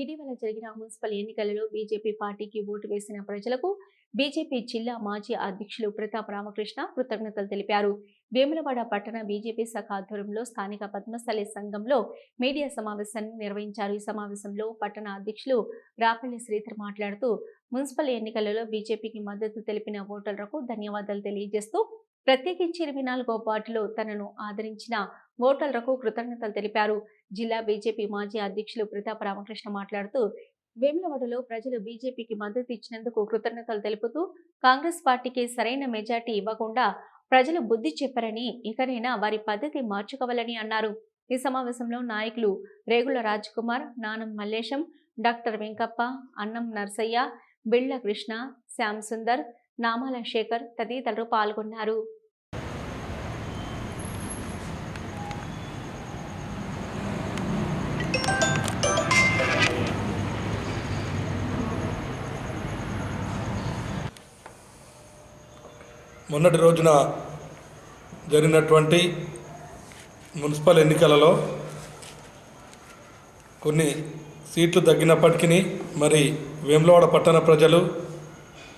ఇటీవల జరిగిన మున్సిపల్ ఎన్నికలలో బీజేపీ పార్టీకి ఓటు వేసిన ప్రజలకు బీజేపీ జిల్లా మాజీ అధ్యక్షులు ప్రతాప్ రామకృష్ణ కృతజ్ఞతలు తెలిపారు. వేములవాడ పట్టణ బీజేపీ శాఖ ఆధ్వర్యంలో స్థానిక పద్మస్థలి సంఘంలో మీడియా సమావేశాన్ని నిర్వహించారు. ఈ సమావేశంలో పట్టణ అధ్యక్షులు రాపల్లి శ్రీధర్ మాట్లాడుతూ మున్సిపల్ ఎన్నికలలో బీజేపీకి మద్దతు తెలిపిన ఓటర్లకు ధన్యవాదాలు తెలియజేస్తూ ప్రత్యేకించి ఇరవై నాలుగో వార్డులో తనను ఆదరించిన ఓటర్లకు కృతజ్ఞతలు తెలిపారు. జిల్లా బీజేపీ మాజీ అధ్యక్షులు ప్రతాప్ రామకృష్ణ మాట్లాడుతూ వేములవాడలో ప్రజలు బీజేపీకి మద్దతు ఇచ్చినందుకు కృతజ్ఞతలు తెలుపుతూ కాంగ్రెస్ పార్టీకి సరైన మెజార్టీ ఇవ్వకుండా ప్రజలు బుద్ధి చెప్పారని ఇకనైనా వారి పద్ధతి మార్చుకోవాలని అన్నారు. ఈ సమావేశంలో నాయకులు రేగుల రాజ్కుమార్ నానం మల్లేశం డాక్టర్ వెంకప్ప అన్నం నర్సయ్య బిళ్ళ కృష్ణ శ్యామ్ సుందర్ నామాల శేఖర్ తదితరులు పాల్గొన్నారు. మొన్నటి రోజున జరిగినటువంటి మున్సిపల్ ఎన్నికలలో కొన్ని సీట్లు తగ్గినప్పటికీ మరి వేములవాడ పట్టణ ప్రజలు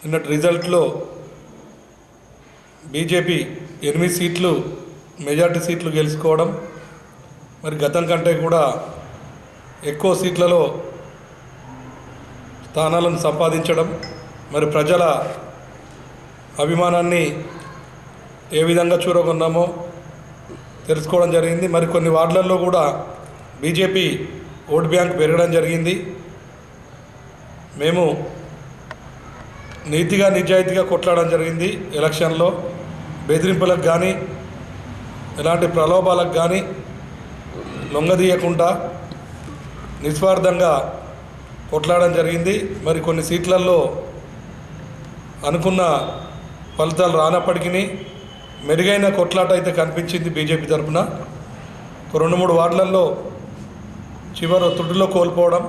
నిన్నటి రిజల్ట్లో బీజేపీ ఎనిమిది సీట్లు మెజార్టీ సీట్లు గెలుచుకోవడం మరి గతం కంటే కూడా ఎక్కువ సీట్లలో స్థానాలను సంపాదించడం మరి ప్రజల అభిమానాన్ని ఏ విధంగా చూరగొన్నామో తెలుసుకోవడం జరిగింది. మరి కొన్ని వార్డులలో కూడా బీజేపీ ఓట్ బ్యాంక్ పెరగడం జరిగింది. మేము నీతిగా నిజాయితీగా కొట్లాడడం జరిగింది ఎలక్షన్లో. బెదిరింపులకు కానీ ఎలాంటి ప్రలోభాలకు కానీ లొంగదీయకుండా నిస్వార్థంగా కొట్లాడడం జరిగింది. మరి కొన్ని సీట్లలో అనుకున్న ఫలితాలు రానప్పటికీ మెరుగైన కొట్లాట అయితే కనిపించింది బీజేపీ తరఫున. రెండు మూడు వార్డులలో చివరి తుడిలో కోల్పోవడం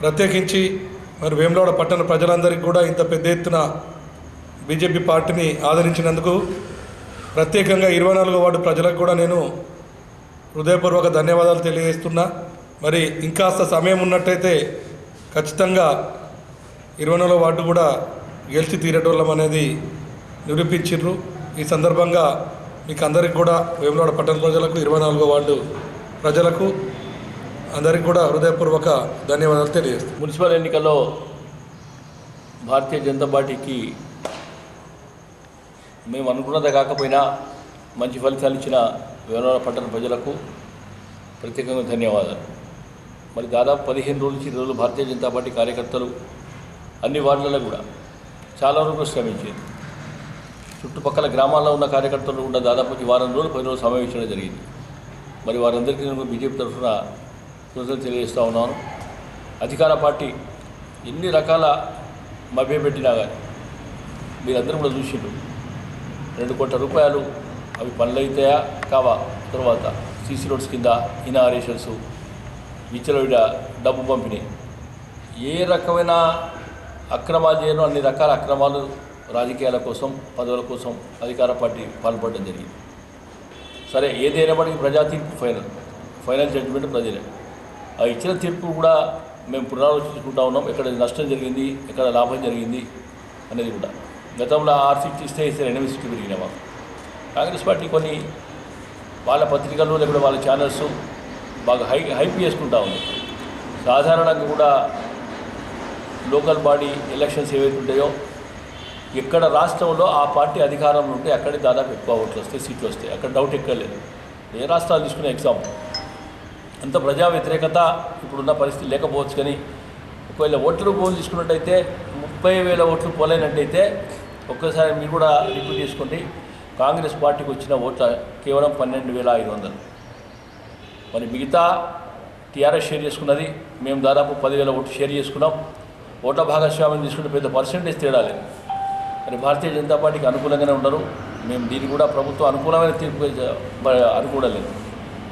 ప్రత్యేకించి మరి వేములవాడ పట్టణ ప్రజలందరికీ కూడా ఇంత పెద్ద ఎత్తున బీజేపీ పార్టీని ఆదరించినందుకు ప్రత్యేకంగా ఇరవై నాలుగో వార్డు ప్రజలకు కూడా నేను హృదయపూర్వక ధన్యవాదాలు తెలియజేస్తున్నా. మరి ఇంకాస్త సమయం ఉన్నట్టయితే ఖచ్చితంగా ఇరవై నాలుగో వార్డు కూడా గెలిచి తీరటోళ్ళం అనేది నిరూపించారు ఈ సందర్భంగా మీకు అందరికి కూడా వేములవాడ పట్టణ ప్రజలకు ఇరవై నాలుగో వార్డు ప్రజలకు అందరికి కూడా హృదయపూర్వక ధన్యవాదాలు తెలియజేస్తాను. మున్సిపల్ ఎన్నికల్లో భారతీయ జనతా పార్టీకి మేము అనుకున్నదే కాకపోయినా మంచి ఫలితాలు ఇచ్చిన వేమవరం పట్టణ ప్రజలకు ప్రత్యేకంగా ధన్యవాదాలు. మరి దాదాపు పదిహేను రోజుల నుంచి రోజులు భారతీయ జనతా పార్టీ కార్యకర్తలు అన్ని వార్డులలో కూడా చాలా వరకు శ్రమించింది. చుట్టుపక్కల గ్రామాల్లో ఉన్న కార్యకర్తలు కూడా దాదాపు వారం రోజులు పది రోజులు సమావేశం జరిగింది. మరి వారందరికీ నేను బీజేపీ తరఫున కృతజ్ఞతలు తెలియజేస్తూ ఉన్నాను. అధికార పార్టీ ఎన్ని రకాల మభ్యపెట్టినా కానీ మీరందరూ కూడా చూసిండు రెండు కోట్ల రూపాయలు అవి పనులు అవుతాయా? కావా? తర్వాత సీసీ రోడ్స్ కింద ఇనారేషన్స్ విచ్చలవిడ డబ్బు పంపిణీ. ఏ రకమైన అక్రమాలు చేయను అన్ని రకాల అక్రమాలు రాజకీయాల కోసం పదవుల కోసం అధికార పార్టీ పాల్పడడం జరిగింది. సరే ఏదైనప్పటికీ ప్రజా తీర్పు ఫైనల్. ఫైనల్ జడ్జిమెంట్ ప్రజలే. ఆ ఇచ్చిన తీర్పు కూడా మేము పునరాలోచించుకుంటా ఉన్నాం. ఎక్కడ నష్టం జరిగింది ఎక్కడ లాభం జరిగింది అనేది కూడా. గతంలో ఆరు సీట్లు ఇస్తే ఇస్తే ఎనిమిది సీట్లు పెరిగినాయి మాకు. కాంగ్రెస్ పార్టీ కొన్ని వాళ్ళ పత్రికలు లేకపోతే వాళ్ళ ఛానల్స్ బాగా హై హైప్ చేసుకుంటా ఉంది. సాధారణంగా కూడా లోకల్ బాడీ ఎలక్షన్స్ ఏవైతే ఉంటాయో ఎక్కడ రాష్ట్రంలో ఆ పార్టీ అధికారంలో ఉంటే అక్కడే దాదాపు ఎక్కువ ఓట్లు వస్తాయి సీట్లు వస్తాయి. అక్కడ డౌట్ ఎక్కలేదు ఏ రాష్ట్రాలు తీసుకునే ఎగ్జాంపుల్? అంత ప్రజా వ్యతిరేకత ఇప్పుడున్న పరిస్థితి లేకపోవచ్చు కానీ ఒకవేళ ఓట్లు పోలు తీసుకున్నట్టయితే ముప్పై వేల ఓట్లు పోలేనట్టయితే ఒక్కసారి మీరు కూడా రిపీట్ చేసుకోండి. కాంగ్రెస్ పార్టీకి వచ్చిన ఓట్ల కేవలం పన్నెండు వేల ఐదు వందలు. మరి మిగతా టీఆర్ఎస్ షేర్ చేసుకున్నది మేము దాదాపు పదివేల ఓట్లు షేర్ చేసుకున్నాం. ఓట్ల భాగస్వామ్యం తీసుకుంటే పెద్ద పర్సెంటేజ్ తేడా లేదు. మరి భారతీయ జనతా పార్టీకి అనుకూలంగానే ఉండరు. మేము దీన్ని కూడా ప్రభుత్వం అనుకూలమైన తీర్పు అనుకూడలేదు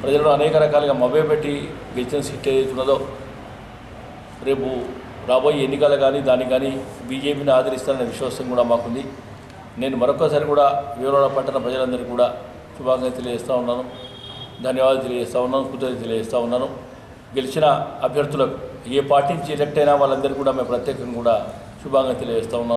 ప్రజలను అనేక రకాలుగా మభ్యపెట్టి గెలిచిన సీట్ ఏదైతున్నదో రేపు రాబోయే ఎన్నికలు కానీ దానికి కానీ బీజేపీని ఆదరిస్తారనే విశ్వాసం కూడా మాకుంది. నేను మరొకసారి కూడా వివరాల పట్టణ ప్రజలందరికీ కూడా శుభాకాంక్షలు తెలియజేస్తూ ఉన్నాను. ధన్యవాదాలు తెలియజేస్తూ ఉన్నాను. కృతజ్ఞతలు తెలియజేస్తూ ఉన్నాను. గెలిచిన అభ్యర్థులకు ఏ పార్టీ నుంచి ఎలక్ట్ అయినా వాళ్ళందరికీ కూడా మేము ప్రత్యేకంగా కూడా శుభాకాంక్షలు తెలియజేస్తూ ఉన్నాను.